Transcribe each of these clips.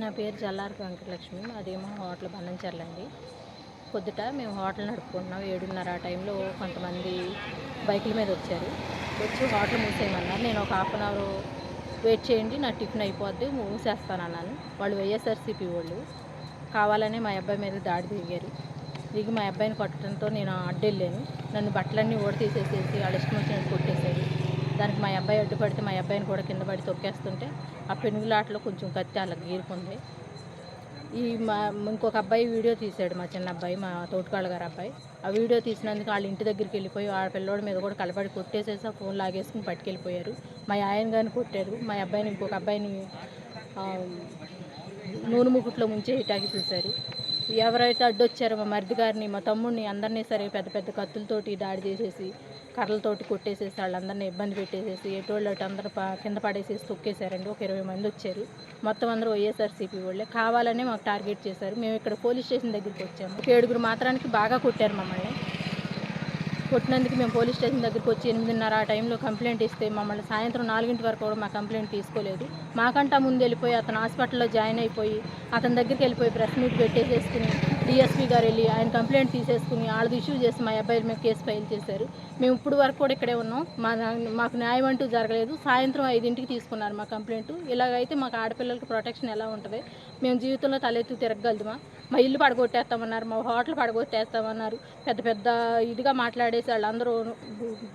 నా పేరు జల్లారి వెంకటలక్ష్మి. అదేమో హోటల్ బన్నంచర్లండి పొద్దుట మేము హోటల్ నడుపుకుంటున్నాం. ఏడున్నర ఆ టైంలో కొంతమంది బైకుల మీద వచ్చారు. వచ్చి హోటల్ మూసేయమన్నారు. నేను ఒక హాఫ్ అన్ అవర్ వెయిట్ చేయండి నా టిఫిన్ అయిపోద్ది మూసేస్తానన్నాను. వాళ్ళు వైఎస్ఆర్సీపీ వాళ్ళు. కావాలనే మా అబ్బాయి మీద దాడి దిగారు. దిగి మా అబ్బాయిని కొట్టడంతో నేను అడ్డెళ్ళాను. నన్ను బట్టలన్నీ ఓడ తీసేసేసి వాళ్ళ ఇష్టం వచ్చినట్టు కొట్టేశారు. దానికి మా అబ్బాయి అడ్డుపడితే మా అబ్బాయిని కూడా కింద పడి తొక్కేస్తుంటే ఆ పెనుగులాటలో కొంచెం కత్తి అలా గీరుకుంది. ఈ మా ఇంకొక అబ్బాయి వీడియో తీశాడు మా చిన్న అబ్బాయి మా తోటకాళ్ళ గారు అబ్బాయి. ఆ వీడియో తీసినందుకు వాళ్ళ ఇంటి దగ్గరికి వెళ్ళిపోయి ఆ పిల్లోడి మీద కూడా కలబడి కొట్టేసేసి ఆ ఫోన్ లాగేసుకుని పట్టుకెళ్ళిపోయారు. మా ఆయన గారిని కొట్టారు. మా అబ్బాయిని ఇంకొక అబ్బాయిని నూనె ముకుట్లో ముంచేయటానికి చూశారు. ఎవరైతే అడ్డొచ్చారో మా మరిది గారిని మా తమ్ముడిని అందరినీ సరే పెద్ద పెద్ద కత్తులతోటి దాడి చేసేసి కర్రలతోటి కొట్టేసేసి వాళ్ళందరినీ ఇబ్బంది పెట్టేసేసి ఎటోళ్ళు అటు అందరూ కింద పడేసేసి తొక్కేశారండి. ఒక ఇరవై మంది వచ్చారు. మొత్తం అందరూ వైఎస్ఆర్సీపీ వాళ్ళే. కావాలనే మాకు టార్గెట్ చేశారు. మేము ఇక్కడ పోలీస్ స్టేషన్ దగ్గరికి వచ్చాము. ఏడుగురు మాత్రానికి బాగా కొట్టారు మమ్మల్ని. కొట్టినందుకు మేము పోలీస్ స్టేషన్ దగ్గరికి వచ్చి ఎనిమిదిన్నర ఆ టైంలో కంప్లైంట్ ఇస్తే మమ్మల్ని సాయంత్రం నాలుగింటి వరకు కూడా మా కంప్లైంట్ తీసుకోలేదు. మాకంటా ముందు వెళ్ళిపోయి అతను హాస్పిటల్లో జాయిన్ అయిపోయి అతని దగ్గరికి వెళ్ళిపోయి ప్రెస్ మీట్ పెట్టేసేసుకుని డిఎస్పీ గారు వెళ్ళి ఆయన కంప్లైంట్ తీసేసుకుని వాళ్ళది ఇష్యూ చేసి మా అబ్బాయిల మీద కేసు ఫైల్ చేశారు. మేము ఇప్పుడు వరకు కూడా ఇక్కడే ఉన్నాం. మా మాకు న్యాయం అంటూ జరగలేదు. సాయంత్రం ఐదింటికి తీసుకున్నారు మా కంప్లైంట్. ఇలాగైతే మాకు ఆడపిల్లలకి ప్రొటెక్షన్ ఎలా ఉంటుంది? మేము జీవితంలో తలెత్తి తిరగగలుగుతామా మా ఇల్లు పడగొట్టేస్తామన్నారు మా హోటల్ పడగొట్టేస్తామన్నారు. పెద్ద పెద్ద ఇదిగా మాట్లాడేసి వాళ్ళందరూ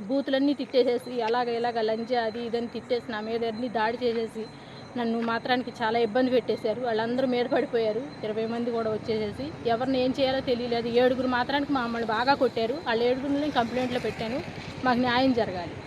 బూతులన్నీ తిట్టేసేసి అలాగ ఇలాగ లంజ అది ఇదని తిట్టేసి నా మీద అన్ని దాడి చేసేసి నన్ను మాత్రానికి చాలా ఇబ్బంది పెట్టేశారు. వాళ్ళందరూ మీద పడిపోయారు. ఇరవై మంది కూడా వచ్చేసేసి ఎవరిని ఏం చేయాలో తెలియలేదు. ఏడుగురు మాత్రానికి మమ్మల్ని బాగా కొట్టారు. వాళ్ళ ఏడుగురిని కంప్లైంట్లో పెట్టాను. మాకు న్యాయం జరగాలి.